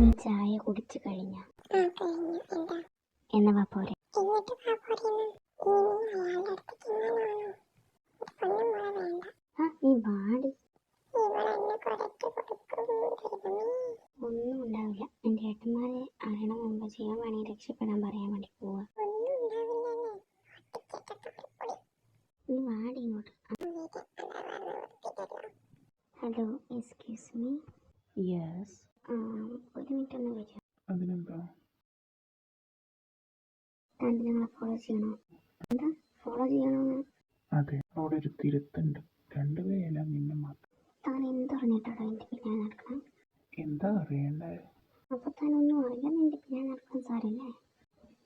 നീ ചായ കുടിച്ചു കഴിഞ്ഞ. ആ വാ പോരെ. നീ വാടി. ഒന്നും ഉണ്ടാവില്ല. എന്റെ ഏട്ടന്മാരെ അറിയണ മുമ്പ് ചെയ്യാൻ വേണമെങ്കിൽ രക്ഷപ്പെടാൻ പറയാൻ വേണ്ടി പോവാ. നീ വാടി ഇങ്ങോട്ട്. ഹലോ എക്സ്ക്യൂസ് മീ യെസ് ഒരു മിനിറ്റ് ഒന്ന് വരിക അതിനെന്താ? താങ്കൾ ഞങ്ങളെ ഫോളോ ചെയ്യണോ? എന്താ? ഫോളോ ചെയ്യണമെന്ന് അതെ അവിടെ ഒരു തിരുത്തുണ്ട്. രണ്ടുപേരല്ല നിന്നെ മാത്രം. താൻ എന്തറിഞ്ഞിട്ടാണോ എന്റെ പിന്നാലെ നടക്കണം? എന്താ അറിയണ്ടേ? അപ്പൊ താൻ ഒന്നും അറിയാൻ എന്റെ പിന്നാലെ നടക്കാൻ സാരല്ലേ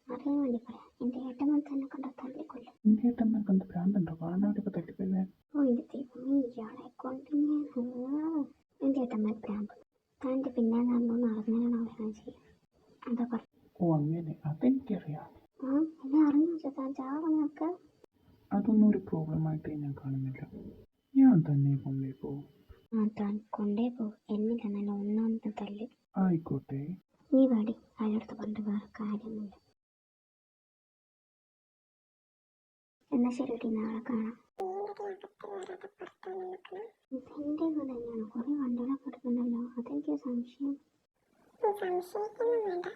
അറിയാൻ വേണ്ടി പറയാം. എന്റെ ഏട്ടന്മാർ തന്നെ കണ്ട തല്ലിക്കൊല്ലും എന്ത് ഭ്രാന്തുണ്ടോ കാണാനൊക്കെ തട്ടിപ്പോയി ഓ എന്റെ ദൈവമേ ഇയാളെ കൊണ്ട് ഞാൻ ഓ, എന്റെ ഏട്ടന്മാർ പ്രാന്ത് താന്റെ പിന്നാലെ നടന്നു നടന്നാലാണ് അവരെ ചെയ്യും എന്താ പറഞ്ഞു ഓ അങ്ങനെ അതെനിക്കറിയാം ആ എന്നെ ചാവണമൊക്കെ അതൊന്നും ഒരു പ്രോബ്ലമായിട്ട് ഞാൻ കാണുന്നില്ല. ഞാൻ തന്നെ കൊണ്ടേ പോവും ആ താൻ കൊണ്ടേ പോ എന്നില്ല നല്ല ഒന്നാമത്തെ തല്ല്. ആയിക്കോട്ടെ. നീ പാടി അയാളടുത്ത് പറഞ്ഞിട്ട് വേറെ കാര്യമില്ല എന്നാ ശരി നാളെ കാണാം. ഇതെന്റെ കൂടെ തന്നെയാണ്. കുറെ വണ്ടികളെ എടുക്കുന്നുണ്ടല്ലോ അതെനിക്ക് സംശയം. സംശയിക്കുന്നു വേണ്ട.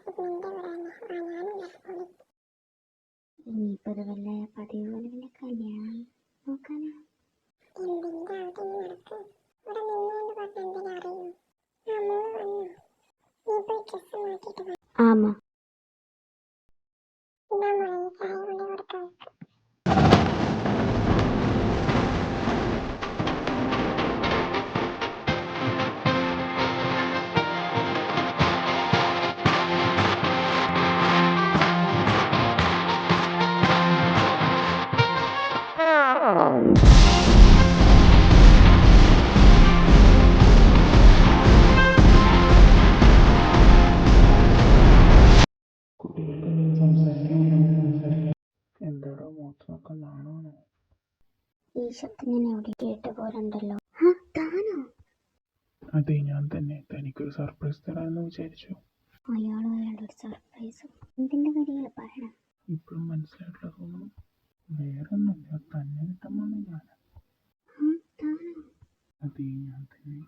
ആ ഞാനും വിളിക്കും ഇനിയിപ്പോ ഇത് വല്ല പതിവ് പോലെ വല്ല കല്യാണം നോക്കാനാ. എന്തിന്റെ ശബ്ദം ഞാൻ എവിടെ കേട്ട പോലുണ്ടല്ലോ ആ താനോ? അതെ ഞാൻ തന്നെ. തനിക്കൊരു സർപ്രൈസ് തരാമെന്ന് വിചാരിച്ചു. അയാളും അയാളുടെ ഒരു സർപ്രൈസ് എന്തിന്റെ കാര്യങ്ങൾ പറയണം? ഇപ്പോഴും മനസ്സിലായിട്ടുള്ള തോന്നുന്നു. വേറെ ഒന്നുമില്ല തന്നെ കിട്ടുമ്പോൾ ഞാൻ. ആ താനോ? അതെ ഞാൻ തന്നെ.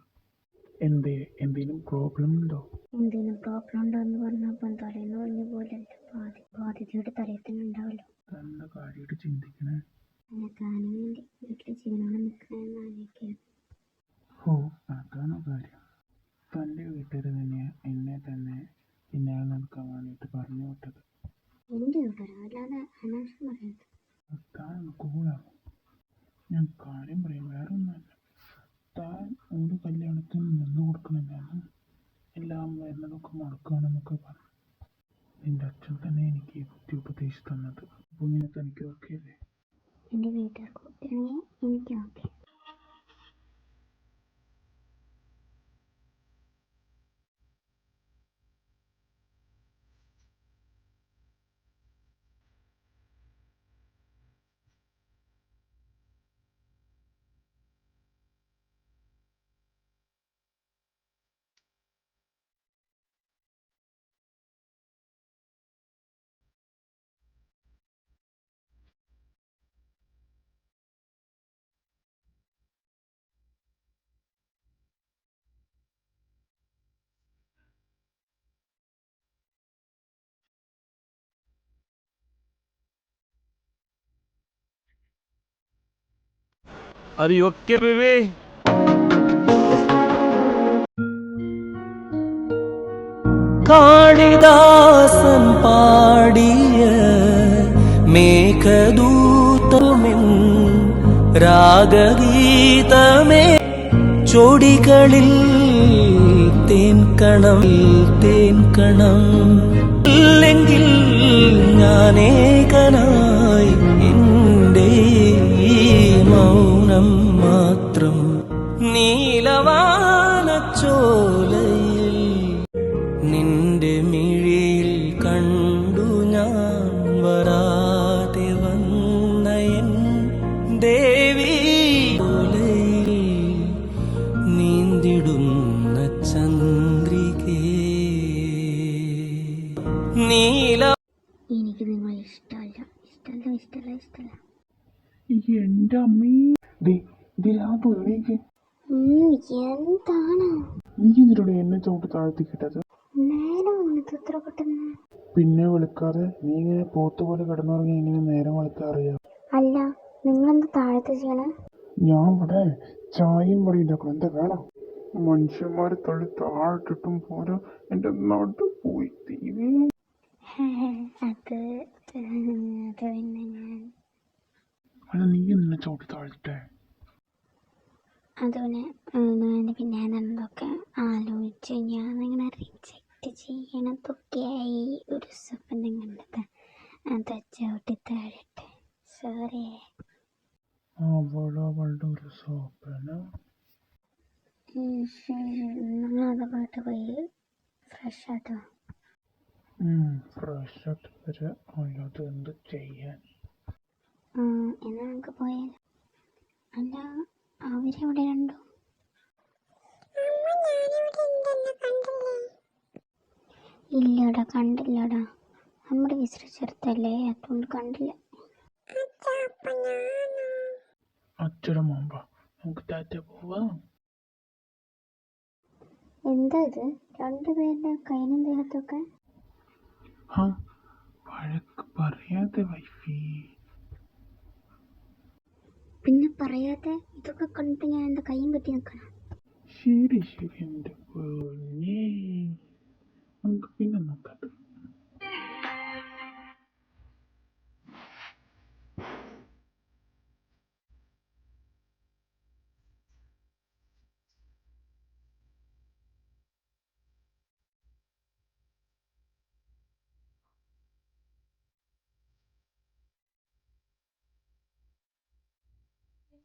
എന്തേ എന്തെങ്കിലും പ്രോബ്ലം ഉണ്ടോ? എന്തേലും പ്രോബ്ലം ഉണ്ടോ എന്ന് പറഞ്ഞപ്പോൾ തലേന്ന് പറഞ്ഞ പോലെ ബാധി ബാധ്യതയുടെ തലയിൽ തന്നെ ഉണ്ടാവല്ലോ എന്താ കാര്യമായിട്ട് ചിന്തിക്കണേ. വേണ്ടി വീട്ടിൽ ജീവനോടെ നിൽക്കണമെന്ന് ആലോചിക്കുക ഓ അതാണോ കാര്യം. തന്റെ വീട്ടുകാർ തന്നെ എന്നെ തന്നെ പിന്നാലെ നടക്കാൻ വേണ്ടിയിട്ട് പറഞ്ഞു വിട്ടത്. എന്റെ വീട്ടുകാരോ അല്ലാതെ അനാവശ്യം പറയരുത് താൻ കൂളാണ് ഞാൻ കാര്യം പറയും വേറെ ഒന്നുമല്ല താൻ ഒരു കല്യാണത്തിന് നിന്ന് കൊടുക്കണില്ലാന്ന് എല്ലാം വരുന്നതൊക്കെ മുടക്കുകയാണെന്നൊക്കെ പറഞ്ഞു. നിന്റെ അച്ഛൻ തന്നെ എനിക്ക് ഈ ബുദ്ധി ഉപദേശിച്ചു തന്നത്. അപ്പോൾ ഇങ്ങനെ തനിക്ക് ഓക്കെ അല്ലേ എന്റെ വീട്ടുകാർക്ക് ഓക്കെയാണെങ്കിൽ എനിക്ക് okay Are you okay, baby? Kalidasan പാടിയ മേഘദൂതമെൻ രാഗഗീതമേ ചൊടികളിൽ തേൻകണം തേൻകണം ഇല്ലെങ്കിൽ ഞാനേകനായി എനിക്ക് നിങ്ങളെ ഇഷ്ടമല്ല ഇഷ്ടമല്ല ഇഷ്ടമല്ല ഇഷ്ടമല്ല എന്റെ അമ്മേ നീ താഴ്ത്തി പിന്നെ വിളിക്കാതെ നീ ഇങ്ങനെ പോത്ത് പോലെ കിടന്നുറങ്ങി ഇങ്ങനെ നേരം വിളിക്കാറിയാ അല്ല നിങ്ങളെന്ത് താഴത്ത് ചെയ്യണേ? ഞാൻ ഇവിടെ ചായയും ഇവിടെ ഉണ്ടാക്കണം. എന്താ വേണം? മനുഷ്യന്മാരെ തള്ളി താഴെ കിട്ടും പോലും എന്റെ നാട്ടിൽ പോയി തീരെ. അത് അത് പിന്നെ ഞാൻ അല്ല നീ നിന്നെ ചവിട്ടി താഴ്ത്തിട്ടേ? അത് പിന്നെ ഞാൻ പിന്നെ എന്തൊക്കെ ആലോചിച്ച് ഞാനിങ്ങനെ റിജക്റ്റ് ചെയ്യണതൊക്കെയായി ഒരു സ്വപ്നം കണ്ടത്. അത് ചവിട്ടി താഴട്ടെ. സോറി അവൾ അവളുടെ ഒരു സോപ്പന നിങ്ങളത് പോയിട്ട് പോയി ഫ്രഷ് ആട്ടോ ആയിട്ട് വരെ അല്ലാതെ എന്ത് ചെയ്യാൻ? എന്നാ നമുക്ക് പോയാലോ അല്ല അവരെവിടെ രണ്ടു ഇല്ലടാ കണ്ടില്ലടാ. നമ്മുടെ വിശ്രച്ചെടുത്തല്ലേ അതുകൊണ്ട് കണ്ടില്ല. അച്ഛട മുമ്പ. നമുക്ക് ടാറ്റ പോവാം. എന്താ ഇത്? രണ്ടുപേരുടെ കൈനും ദേഹത്തൊക്കെ വഴക്ക് പറയാതെ വൈഫി. പിന്നെ പറയാതെ ഇതൊക്കെ കണ്ടിട്ട് ഞാൻ എന്റെ കയ്യും കെട്ടി നിൽക്കണം ശരി ശരി എന്റെ പൊന്നേ. നമുക്ക് പിന്നെ നോക്കാം.